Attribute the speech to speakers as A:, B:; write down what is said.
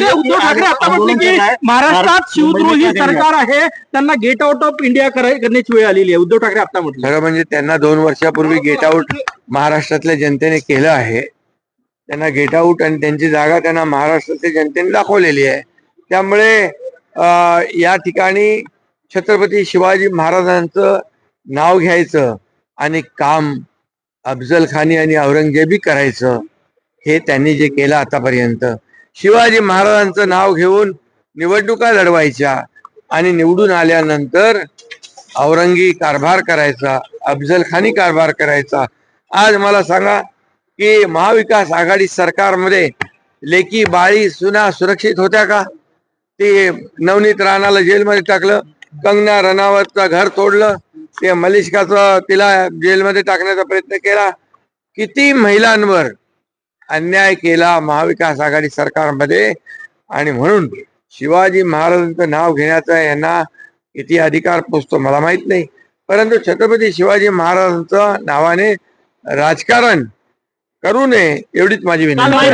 A: उद्धव ठाकरे आता म्हटले की महाराष्ट्रात शिवद्रोही सरकार आहे. त्यांना गेट आउट ऑफ इंडिया कराय- करण्याची वेळ आलेली आहे. उद्धव ठाकरे आता म्हटलं.
B: खरं म्हणजे त्यांना दोन वर्षापूर्वी गेट आऊट महाराष्ट्रातल्या जनतेने केलं आहे. त्यांना गेट आऊट आणि त्यांची जागा त्यांना महाराष्ट्रातल्या जनतेने दाखवलेली आहे. त्यामुळे या ठिकाणी छत्रपती शिवाजी महाराजांचं नाव घ्यायचं आणि काम अफजल खानी आणि औरंगजेबी करायचं हे त्यांनी जे केलं आतापर्यंत. शिवाजी महाराजांचं नाव घेऊन निवडणुका लढवायच्या आणि निवडून आल्यानंतर औरंगी कारभार करायचा अफजल खानी कारभार करायचा. आज मला सांगा की महाविकास आघाडी सरकारमध्ये लेकी बाळी सुना सुरक्षित होत्या का? ते नवनीत राणाला जेलमध्ये टाकलं कंगना रणावतचं घर तोडलं ते मलिष्काचं तिला जेलमध्ये टाकण्याचा प्रयत्न केला. किती महिलांवर अन्याय केला महाविकास आघाडी सरकारमध्ये. आणि म्हणून शिवाजी महाराजांचं नाव घेण्याचा यांना किती अधिकार पोचतो मला माहीत नाही. परंतु छत्रपती शिवाजी महाराजांचं नावाने राजकारण करू नये एवढीच माझी विनंती